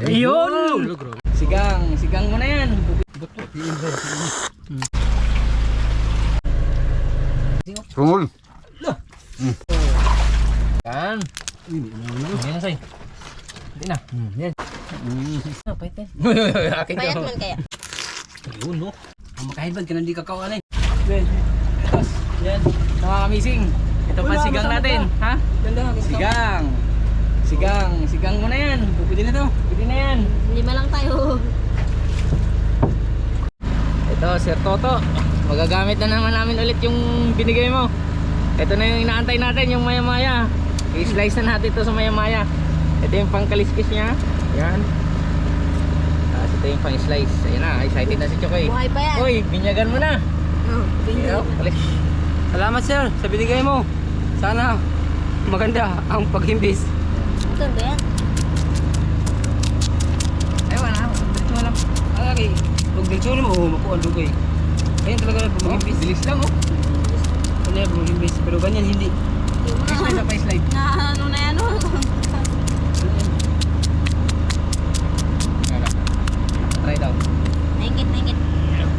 Ayun! Sigang, sigang mo na yan. Sungol. Yan. Yan na, say. Hindi na. Yan. Ah, pahit yan. Akin Payat ka. man kaya. Ayun, no. Ang makahibad ka nandi kakawan eh. Tapos, yan. Nakakamising. Ito pa sigang natin. Ha? Sigang. Sigang. Sigang mo na yan. Pwede na to. Pwede na yan. Lima lang tayo. Ito, Sir Toto. Magagamit na naman namin ulit yung binigay mo. Ito na yung inaantay natin, yung maya-maya. I-slice na natin ito sa maya-maya. Ito yung pangkaliskis niya. Yan. Tapos ito yung pang-slice. Ayan na, excited na si Chokoy. Buhay pa yan. Uy, binyagan mo na. Oh, Ayan, kalis. Salamat sir sa binigay mo. Sana maganda ang paghimbis. Ba yan? Ay, wala. Dito wala. Ay, pag dito mo, oh, makuha ang dugay. Ayun talaga pag Oh, maghimbis. bilis lang oh. Ano yan, maghimbis. Pero ganyan hindi. Slide na pa slide. Na ano na yan oh. Try daw. Naingit, naingit.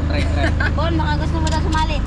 Try, try. Bon, baka gusto mo daw sumali.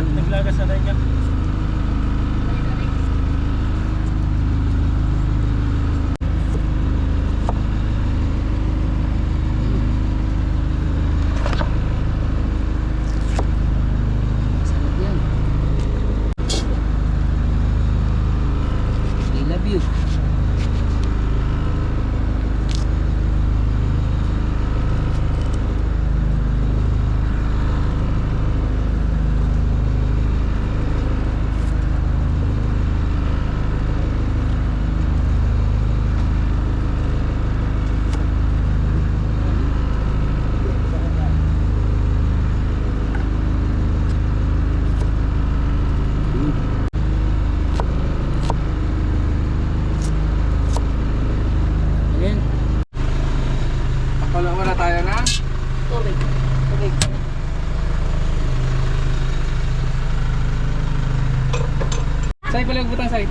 Yan, naglagas na tayo. pensar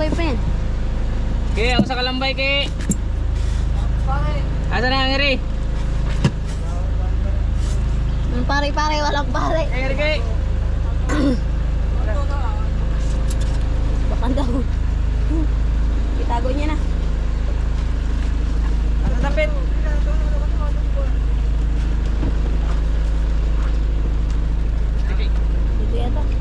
kalambay pa yan. Okay, ako sa kalambay kay. Asa na ang iri? Ang pare-pare, walang pare. Ang iri kay. Bakan daw. Itago niya na. Asa tapit? Ito.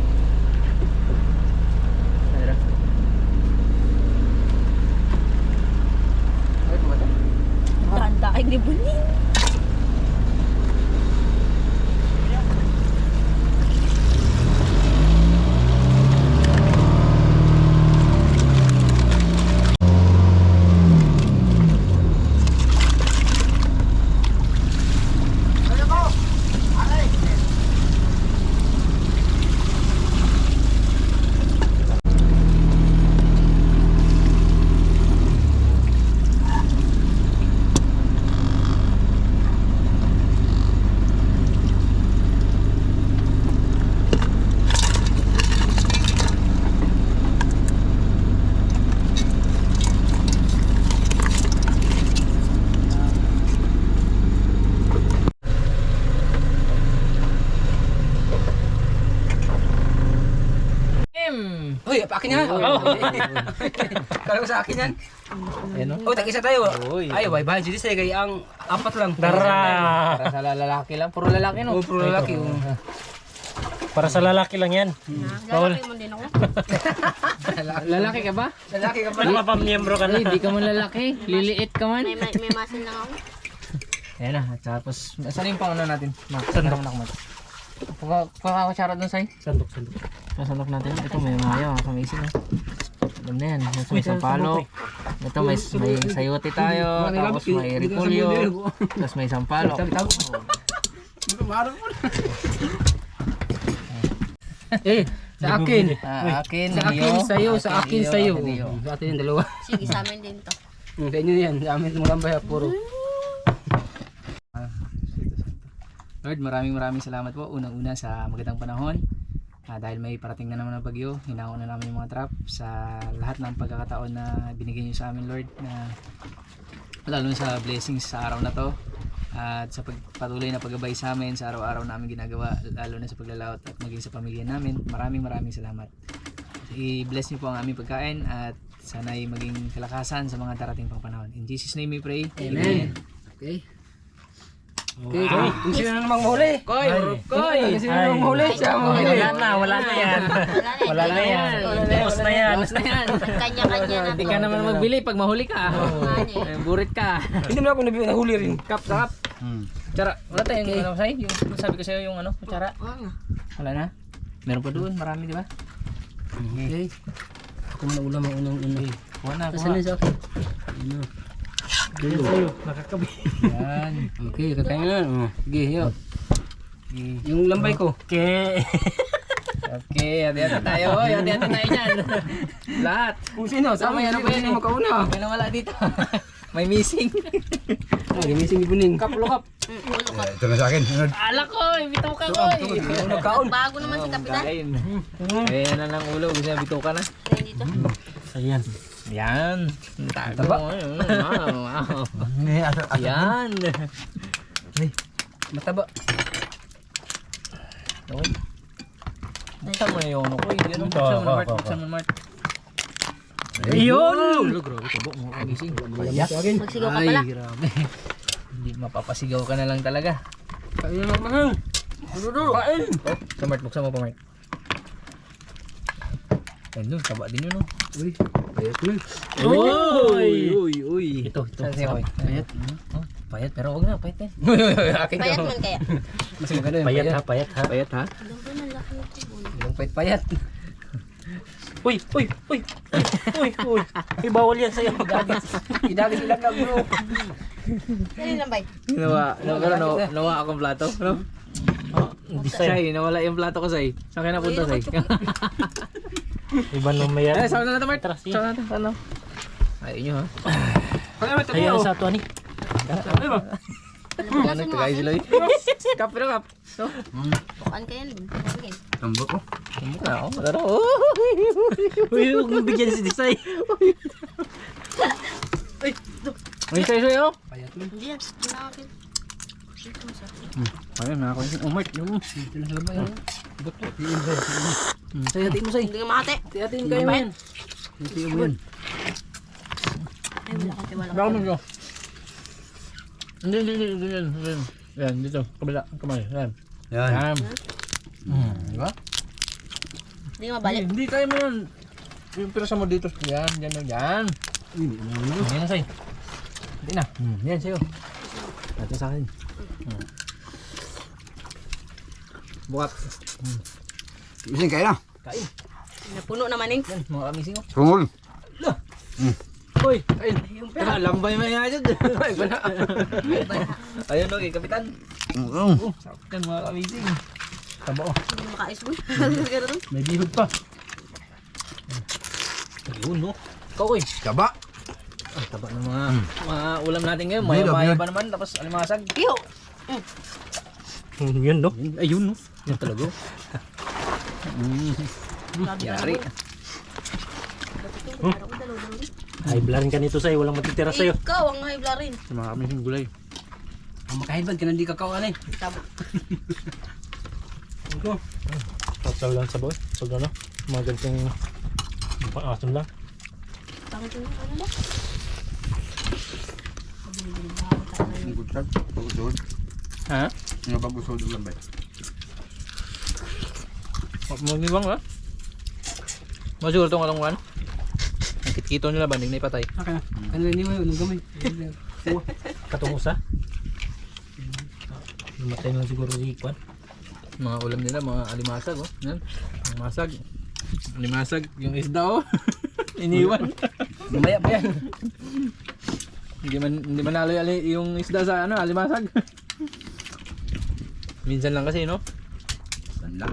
sa akin ni Uy, pa akin yan. Oh. Kala ko sa akin yan. Ayan o. Oh, tag-isa tayo. Uy. Ay, bye bye. Jadi saya kaya ang apat lang. Dara! Para sa lalaki lang. Puro lalaki no? Oh, puro lalaki. oh. Para sa lalaki lang yan. Lalaki mo din ako. Lalaki ka ba? Lalaki ka pa. Napapamiyembro ka Ay, na. di ka man lalaki. Liliit ka man. May, may, may muscle lang ako. Ayan na. At tapos, saan yung pauna natin? Sandok. sandok na Pagkakakutsara dun sa'yo. Sandok, sandok. Sasandok natin. Ito may mayo. Kamising oh. Alam na yan. Ito may Uy, saan- sampalo. Ito may, may sayote tayo. Tapos may repolyo. Tapos may sampalo. Sabi tago. Eh, sa akin. Ah, akin, Sa akin, iyo. sa'yo. Sa akin, sa'yo. akin, iyo. Sa atin yung dalawa. Sige, sa amin din to. Hmm, Sa inyo yan. Sa amin mo lang ba puro. Lord, maraming maraming salamat po. Unang-una sa magandang panahon. Ah, dahil may parating na naman ng bagyo, hinaon na namin yung mga trap sa lahat ng pagkakataon na binigay niyo sa amin, Lord, na lalo na sa blessings sa araw na to at sa pagpatuloy na paggabay sa amin sa araw-araw namin ginagawa lalo na sa paglalawat at maging sa pamilya namin maraming maraming salamat i-bless niyo po ang aming pagkain at sana'y maging kalakasan sa mga darating pang panahon in Jesus name we pray Amen. Okay. Okay. Kung sino na namang mahuli. Koy! Koy! Kung sino na namang mahuli. Siya ang mahuli. Wala na, wala na yan. Wala na yan. Tapos na yan. Tapos na yan. Kanya-kanya na Hindi ka naman magbili pag mahuli ka. Eh, Burit ka. Hindi mo ako nahuli rin. Kap, kap. Tsara, wala tayong ano sa'yo? Yung sabi ko sa'yo yung ano, tsara. Wala na? Meron pa doon, marami di ba? Okay. Ako muna ulam ang unang una. Kuha na, kuha. na sa akin? Ano? Ganyan sa'yo. Nakakabi. Yan. Okay, kakain na. Oh. Sige, yo. Yung lambay ko. Okay. Okay, hati-hati tayo. Hoy, hati-hati tayo dyan. Lahat. Kung sino, sama yan. Ano ba yan yung makauna? May nawala dito. May missing. Oh, gimising ibuning. Kap, ulo kap. Ulo ka. Ito na sa akin. Alak ko, bitaw ka ko. Nagkaon. Bago naman si Kapitan. Kain. Ayan na lang ulo, gusto na bitaw ka na. Dito. Ayan. Yan. Tago Taba. mo. Wow, wow. Ni, asa, asa. Yan. Mataba. Okay. Buksan mo na yung ano ko. eh. Yan, buksan mo na, Mart. Buksan mo na, Mart. Ayun! Ulo, grabe tabo mo kagising. Sa akin. Magsigaw ka Ay, pala. grabe. Hindi mapapasigaw ka na lang talaga. Kain na mahal. Kain. Oh, sa Mart, buksan mo pa, Mart. Ayun, taba din yun, no? Uy, payat na. Uy! Uy, uy. Ito, ito. Saan siya, Koy? Payat. Oh, payat, pero wag na, payat yan. Akin Payat man kaya. Mas maganda yung Payat payat. ha, payat ha. Payat, ha? Ito. Yung payat-payat. Uy, uy, uy. Uy, uy. Uy, bawal yan sa'yo. Gagis. Idagis ilang lang bro. Dali lang bay. Nawa, nawa, nawa, nawa akong plato, no? Hindi sa'yo. Say, nawala yung plato ko, Say. Saan kayo napunta, Say? Iba nung may Eh, yan. saan na natin, Mart? Tara, sige. Saan natin, ano? Ayun nyo, ha? Kaya may Ayan tayo. sa ato ani. Ano, tagay si Lloyd? Kap, pero kap. So, Bukan kaya din. Sige. Tambok ko. mukha ako. Tara, oh. Uy, huwag mo bigyan si Disay. May say sa'yo? Payat na. Hindi yan. Kinakakil. Dito mo sa Ayun, nakakuha yung umart. Yung... Ito na sa labay. ano? Say, hati mo, Say. Hindi nga makate. Tiyatin kayo man. Ito yung yan. Ay, wala ka. Wala Baka ka. mo. Hindi, hindi, hindi, hindi, hindi, hindi. Yan, dito. Kabila, kamay. Yan. Yan. Yan. Hmm, di ba? Hindi nga mabalik. Hindi, kaya mo yan. Yung pirasa mo dito. Yan, yan, yan, yan. Yan na, Say. Hindi na. Hmm, yan, sa'yo. Ito sa akin. Hmm. Bukat. Mising kayo na. Kain. Napuno naman eh. Yan, mga kamising ko. Sungol. Uy, ayun. Tara, lambay nga dyan. Ay, wala. Ayun, okay, kapitan. Mm. Oh, sarap yan mga kamising. Taba oh. Hindi makais mo. Ganun. May bihod pa. Ayun, no. Ikaw, uy. Taba. Ang taba ng mga, mga ulam natin ngayon. Pa naman, tapos alimasag. Iyo. Yun no. Ayun, no. Yan talaga. Yari. Ay, blarin ka nito sa'yo. Walang matitira sa'yo. Ikaw ang high blood rin. Sa mga kamising gulay. Ang makahidbad ka nandi kakawan eh. Tama. Tapos lang sa boy. Pag ano, mga ganitong Pang-ason lang. Bakit yung ano na? Ba tayo Ang gutag, pag-usod. Ha? Nga pag-usod lang ba? Magniwang ba? Masiguro itong alangwan. Ang kitkito nila ba? Hindi na ipatay. Okay na. Ano ni mo yun? Gamay. Katungusa. Lumatay na siguro si Kwan. Mga ulam nila, mga alimasag oh. Yan. Alimasag. Alimasag. Yung isda oh. Iniwan. Mamaya pa yan. hindi man hindi man nalo yung- yung isda sa ano, alimasag. Minsan lang kasi no. San lang.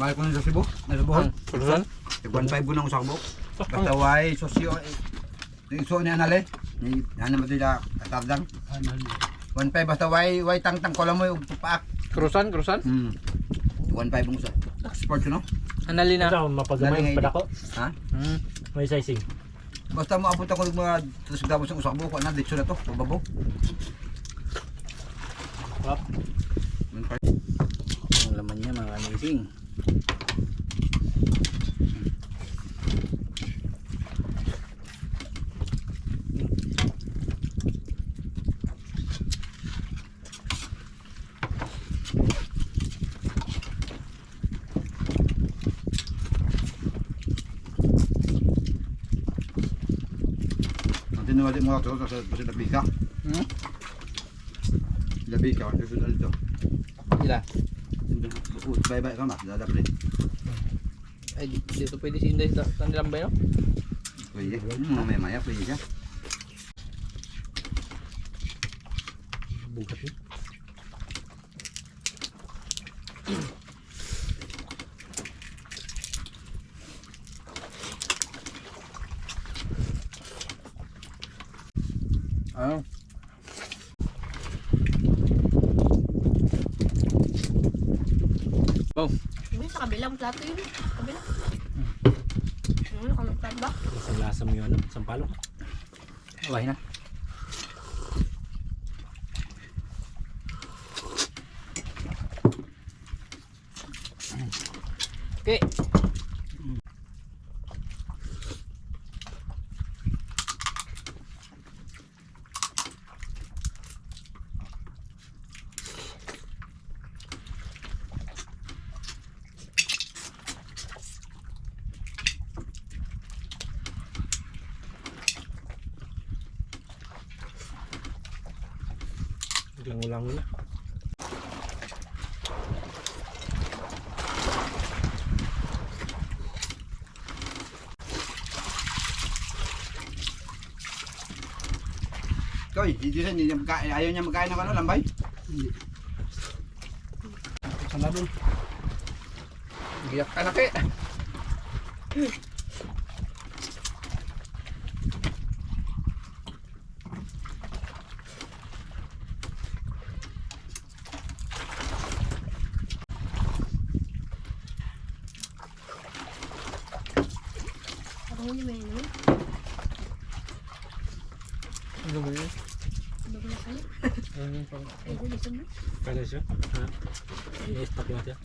Mahal ko na sa Cebu. Nasa Bohol. Kursan? Tigwan 5 ko na sa Cebu. Basta way sosyo. Yung iso ni Anale. Ni ano mo dila katardang. 1.5 basta way way tang tang kolam mo yung paak. Krusan, krusan. Hmm. 1.5 mo sa. Export no? Anali na. Ano, mapagamay Galing yung padako. Ha? Hmm. May sizing. Basta mo abot ako ng mga tapos gabos ng usakbo ko na dito na to, pababo. Up. Ang laman niya mga amazing. Ang tinuwali mo ako sa sa labika. Hmm? Labika, ang susunod dito. Ila. Bye-bye ka na, dadapin. Ay, di- dito pwede si Inday sa kanilang bayo. Pwede. Hmm, mamaya maya, pwede siya. Bugat yun. Ah. Oh, Hindi, sa kabilang plato yun. Kabila. Kamagtad ba? Isang lasa mo yun, ano? Isang palo. okay na. Okay. Biglang ulang na. Koy, hindi siya, hindi niya magkain, ayaw niya magkain ng ano, lambay. Sa labon. Giyak ka na kay. Ako hindi may inom. Ano ba yun? Ano ba yung kayo? Ano yung pang- Ay, hindi gusto mo. Kaya siya. Ha? Yes, tapi natin.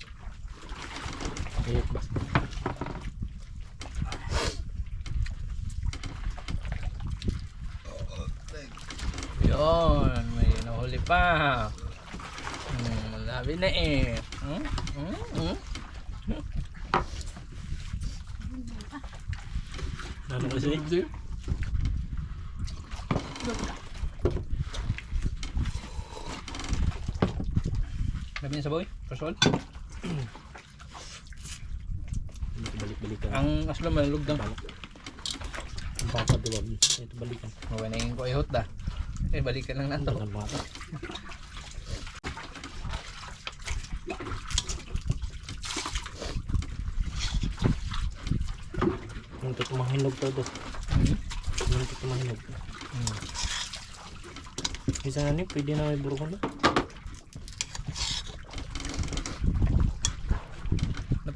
Yes, ba? Yun, may nahuli pa. Hmm, labi na eh. Hmm? Hmm? Hmm? Ano kasi? Labi niya sa boy? Pasol? Ito balik-balikan. Ang aslo malulog daw. Ang bata diwag. Ito balikan. Yung ko ihot da. Eh, balikan lang nato. Ang bata. Untuk mahinog to dos. Untuk mahinog. Hmm. Bisa na ni pwede na may burukan na.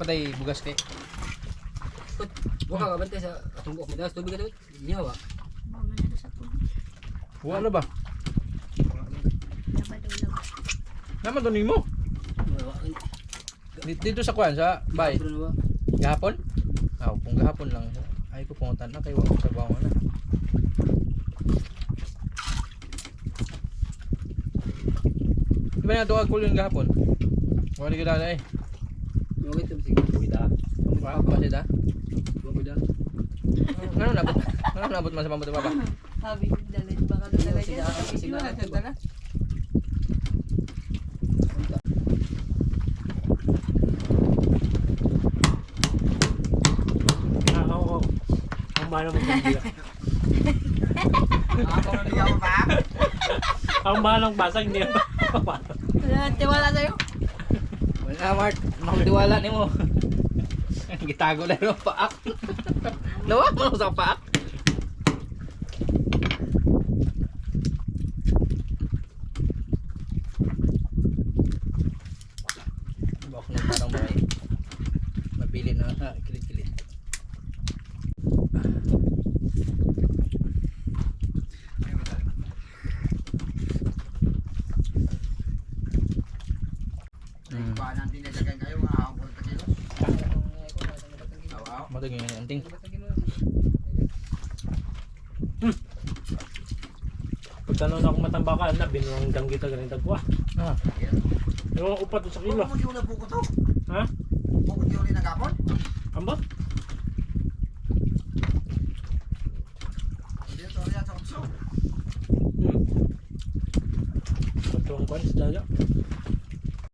Napatay bugas kay. Huwag ka kabantay sa tumbok mo. Dalas tubig ka doon. Niyawa. Bawa na doon sa tubig. Wala ba? Naman to nimo. Niyawa. Di Dito, sa kwan, sa bay. Ano na ba? Gahapon? Ah, kung gahapon lang. Ay ko pumunta na kay wala sa bangon na. Di ba na ito agul yung gahapon? Wala ka eh. Okay, ito sige. Kuida. Wala pa siya da? Kuida. Ano nabot? Ano nabot man sa ba? Sabi ko, dalhin baka. Ah, oo. oo. Ang mahal mo niya pa. Ang mahal ng basag hindi. Wala, tiwala sa'yo. Wala Mart, makatiwala ni mo. Gitago na yung paak. Nawa mo sa paak. Bak na parang may mabili na ha, kilit-kilit. Mm. Ba nanti na jagan kayo nga ako ta kilo. Aw aw. Matag yung anting. Pagtanong ako matambakan na, binuanggang kita ganito ko ah. Ah, Yung upat sa kilo. Mo di ulah buko to. Ha? Buko di ulah nagapon. Ambot?